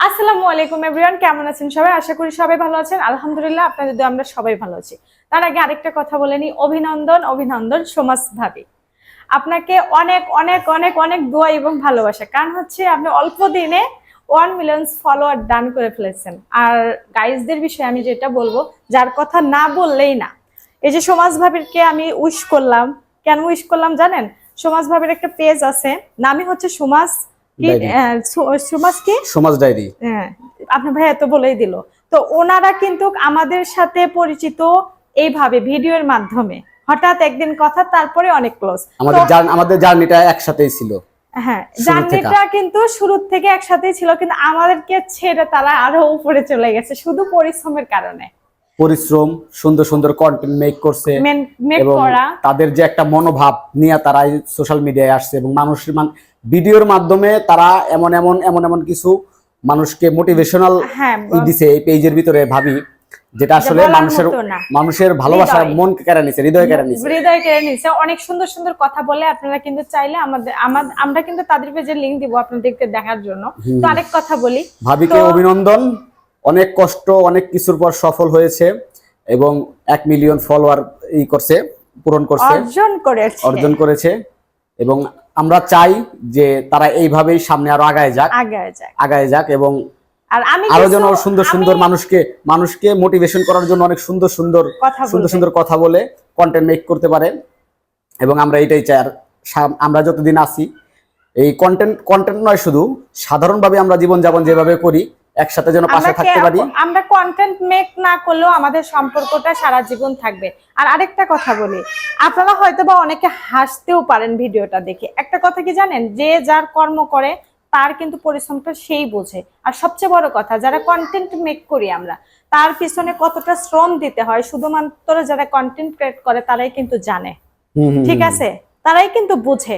আসসালামু আলাইকুম এভরিওয়ান, কেমন আছেন সবাই? আশা করি সবাই ভালো আছেন। আলহামদুলিল্লাহ, আপনাদের আমরা সবাই ভালো আছি। তার আগে আরেকটা কথা বলে নিই। অভিনন্দন অভিনন্দন সমাজ ভাবি। আপনাকে অনেক অনেক অনেক অনেক দোয়া এবং ভালোবাসা। কারণ হচ্ছে আপনি অল্প দিনে ওয়ান মিলিয়ন ফলোয়ার দান করে ফেলেছেন। আর গাইজদের বিষয়ে আমি যেটা বলব, যার কথা না বললেই না। এই যে সমাজ ভাবিরকে আমি উইশ করলাম। কেন উইশ করলাম জানেন? সমাজ ভাবির একটা পেজ আছে। নামই হচ্ছে সমাজ সমাজ কি সমাজ ডায়েরি হ্যাঁ আপনার ভাইয়া তো বলেই দিল। তো ওনারা কিন্তু আমাদের সাথে পরিচিত এইভাবে ভিডিওর মাধ্যমে। হঠাৎ একদিন কথা তারপরে অনেক ক্লোজ আমাদের আমাদের জার্নিটা একসাথেই ছিল। হ্যাঁ। জার্নিটা কিন্তু শুরুর থেকে একসাথেই ছিল কিন্তু আমাদেরকে ছেড়ে তারা আরও উপরে চলে গেছে শুধু পরিশ্রমের কারণে। পরিশ্রম সুন্দর সুন্দর কন্টেন্ট মেক করছে এবং তাদের যে একটা মনোভাব নিয়ে তারা সোশ্যাল মিডিয়ায় আসছে এবং মানুষের মান- ভিডিওর মাধ্যমে তারা এমন এমন এমন এমন কিছু মানুষকে মোটিভেশনাল হ্যাঁ দিছে এই পেজের ভিতরে ভাবি যেটা আসলে মানুষের মানুষের ভালোবাসা। মন কেড়ে নিছে হৃদয় কেড়ে নিছে। হৃদয় কেড়ে নিচ্ছে অনেক সুন্দর সুন্দর কথা বলে আপনারা কিন্তু চাইলে আমাদের আমরা কিন্তু তাদের পেজের লিংক দিব আপনাদেরকে দেখার জন্য। তো আরেক কথা বলি। ভাবিকে অভিনন্দন। অনেক কষ্ট অনেক কিছুর পর সফল হয়েছে এবং এক মিলিয়ন ফলোয়ার ই করছে পূরণ করছে অর্জন করেছে। অর্জন করেছে এবং আমরা চাই যে তারা এইভাবেই সামনে আরও আগায় যাক। আগায় যাক। এবং আর আমি আরও যেন সুন্দর সুন্দর মানুষকে মানুষকে মোটিভেশন করার জন্য অনেক সুন্দর সুন্দর সুন্দর সুন্দর কথা বলে কন্টেন্ট মেক করতে পারে এবং আমরা এটাই চাই। আর আমরা যতদিন আছি এই কন্টেন্ট কন্টেন্ট নয় শুধু সাধারণভাবে আমরা জীবনযাপন যেভাবে করি একসাথে যেন পাশে থাকতে পারি। আমরা কন্টেন্ট মেক না করলেও আমাদের সম্পর্কটা সারা জীবন থাকবে। আর আরেকটা কথা বলি আপনারা হয়তো বা অনেকে হাসতেও পারেন ভিডিওটা দেখে। একটা কথা কি জানেন? যে যার কর্ম করে তার কিন্তু পরিশ্রমটা সেই বোঝে। আর সবচেয়ে বড় কথা যারা কন্টেন্ট মেক করি আমরা তার পিছনে কতটা শ্রম দিতে হয় শুধুমাত্র যারা কন্টেন্ট ক্রিয়েট করে তারাই কিন্তু জানে। ঠিক আছে? তারাই কিন্তু বুঝে।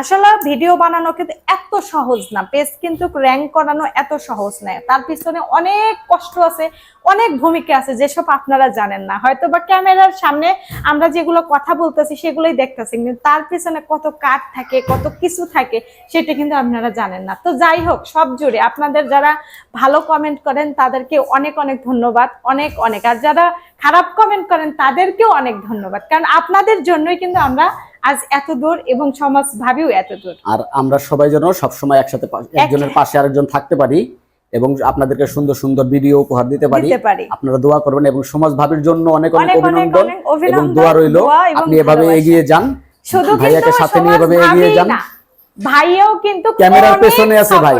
আসলে ভিডিও বানানো কিন্তু এত সহজ না, পেজ কিন্তু র্যাঙ্ক করানো এত সহজ না। তার পিছনে অনেক কষ্ট আছে, অনেক ভূমিকা আছে, যেসব আপনারা জানেন না। হয়তো বা ক্যামেরার সামনে আমরা যেগুলো কথা বলতেছি সেগুলোই দেখতেছি, কিন্তু তার পিছনে কত কাঠ থাকে, কত কিছু থাকে, সেটা কিন্তু আপনারা জানেন না। তো যাই হোক, সব জুড়ে আপনাদের যারা ভালো কমেন্ট করেন, তাদেরকে অনেক অনেক ধন্যবাদ, অনেক অনেক। আর যারা খারাপ কমেন্ট করেন, তাদেরকেও অনেক ধন্যবাদ। কারণ আপনাদের জন্যই কিন্তু আমরা আজ এত দূর এবং সমাজ ভাবেও এত দূর। আর আমরা সবাই যেন সবসময় একসাথে একজনের পাশে আরেকজন থাকতে পারি এবং আপনাদেরকে সুন্দর সুন্দর ভিডিও উপহার দিতে পারি। আপনারা দোয়া করবেন এবং সমাজ ভাবির জন্য অনেক অনেক অভিনন্দন এবং দোয়া রইল। আপনি এভাবে এগিয়ে যান ভাইয়াকে সাথে নিয়ে এভাবে এগিয়ে যান। না, ভাইয়াও কিন্তু ক্যামেরার পেছনে আছে ভাই।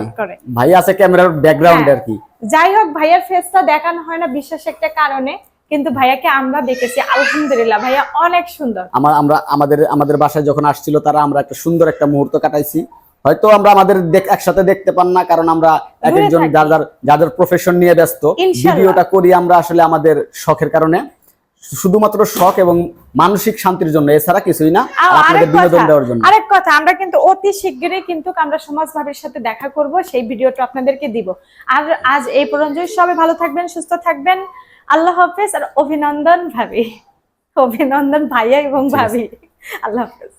ভাই আছে ক্যামেরার ব্যাকগ্রাউন্ড। আর কি। যাই হোক ভাইয়ার ফেসটা দেখানো হয় না বিশেষ একটা কারণে। কিন্তু ভাইয়াকে আমরা দেখেছি আলহামদুলিল্লাহ ভাইয়া অনেক সুন্দর আমার আমরা আমাদের আমাদের বাসায় যখন আসছিল তারা আমরা একটা সুন্দর একটা মুহূর্ত কাটাইছি হয়তো আমরা আমাদের একসাথে দেখতে পান না কারণ আমরা এক একজন। যার যার যাদের প্রফেশন নিয়ে ব্যস্ত। ভিডিওটা করি আমরা আসলে আমাদের শখের কারণে শুধুমাত্র শখ এবং মানসিক শান্তির জন্য এছাড়া কিছুই না আপনাদের বিনোদন দেওয়ার জন্য। আরেক কথা আমরা কিন্তু অতি শীঘ্রই কিন্তু আমরা সমাজ ভাবের সাথে দেখা করব সেই ভিডিওটা আপনাদেরকে দিব। আর আজ এই পর্যন্তই সবাই ভালো থাকবেন সুস্থ থাকবেন। আল্লাহ হাফেজ আর অভিনন্দন ভাবি। অভিনন্দন ভাইয়া এবং ভাবি। আল্লাহ হাফেজ।